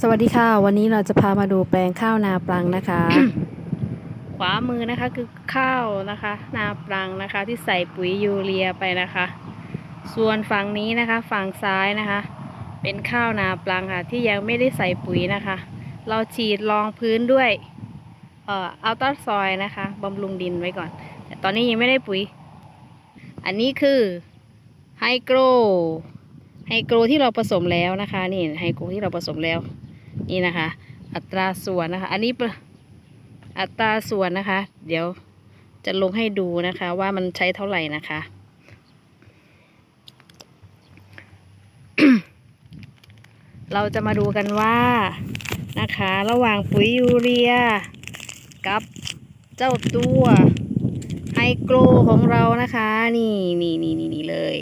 สวัสดีค่ะ วันนี้เราจะพามาดูแปลงข้าวนาปลังนะคะ ขวามือนะคะคือข้าวนะคะ นาปรังนะคะ ที่ใส่ปุ๋ยยูเรียไปนะคะ ส่วนฝั่งนี้นะคะ ฝั่งซ้ายนะคะ เป็นข้าวนาปลังค่ะ ที่ยังไม่ได้ใส่ปุ๋ยนะคะ เราฉีดรองพื้นด้วยเอ่ออัลตราซอยนะคะบำรุงดินไว้ก่อน แต่ตอนนี้ยังไม่ได้ปุ๋ย อันนี้คือไฮโกร ไฮโกรที่เราผสมแล้วนะคะ นี่ไฮโกรที่เราผสมแล้ว นี่นะคะ อัตราส่วนนะคะ อันนี้อัตราส่วนนะคะ เดี๋ยวจะลงให้ดูนะคะ ว่ามันใช้เท่าไหร่นะคะเราจะมาดูกันว่านะคะ ระหว่างปุ๋ยยูเรีย กับเจ้าตัวไฮโกรของเรานะคะ นี่นี่นี่นี่เลย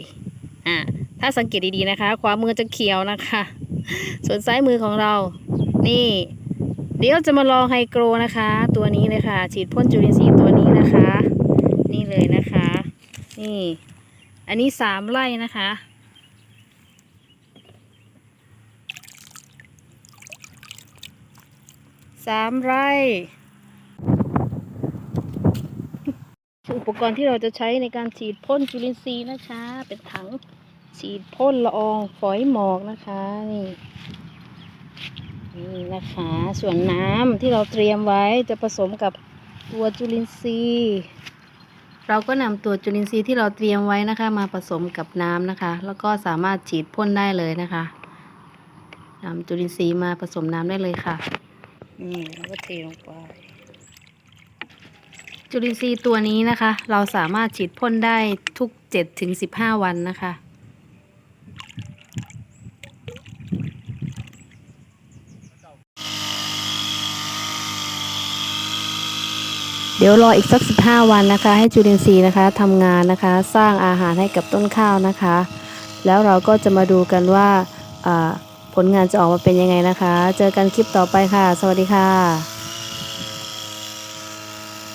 อะ ถ้าสังเกตดีๆนะคะ ขวามือจะเขียวนะคะ ส่วนซ้ายมือของเรา นี่ เดี๋ยวจะมาลองไฮโกรนะคะ ตัวนี้เลยค่ะ ฉีดพ่นจุลินทรีย์ตัวนี้นะคะ นี่เลยนะคะ นี่ อันนี้สามไร่นะคะสามไร่อุปกรณ์ที่เราจะใช้ในการฉีดพ่นจุลินทรีย์นะคะ เป็นถัง ฉีดพ่นละอองฝอยหมอกนะคะนี่นี่นะคะ ส่วนน้ำที่เราเตรียมไว้จะผสมกับตัวจุลินทรีย์ เราก็นำตัวจุลินทรีย์ที่เราเตรียมไว้นะคะ มาผสมกับน้ำนะคะ แล้วก็สามารถฉีดพ่นได้เลยนะคะนำจุลินทรีย์มาผสมน้ำได้เลยค่ะนี่เราก็เทลงไปจุลินทรีย์ตัวนี้นะคะ เราสามารถฉีดพ่นได้ทุก7ถึง15 วันนะคะ เดี๋ยวรออีกสัก 15 วันนะคะ ให้จุลินทรีย์นะคะทำงานนะคะสร้างอาหารให้กับต้นข้าวนะคะ แล้วเราก็จะมาดูกันว่าอ่าผลงานจะออกมาเป็นยังไงนะคะ เจอกันคลิปต่อไปค่ะ สวัสดีค่ะ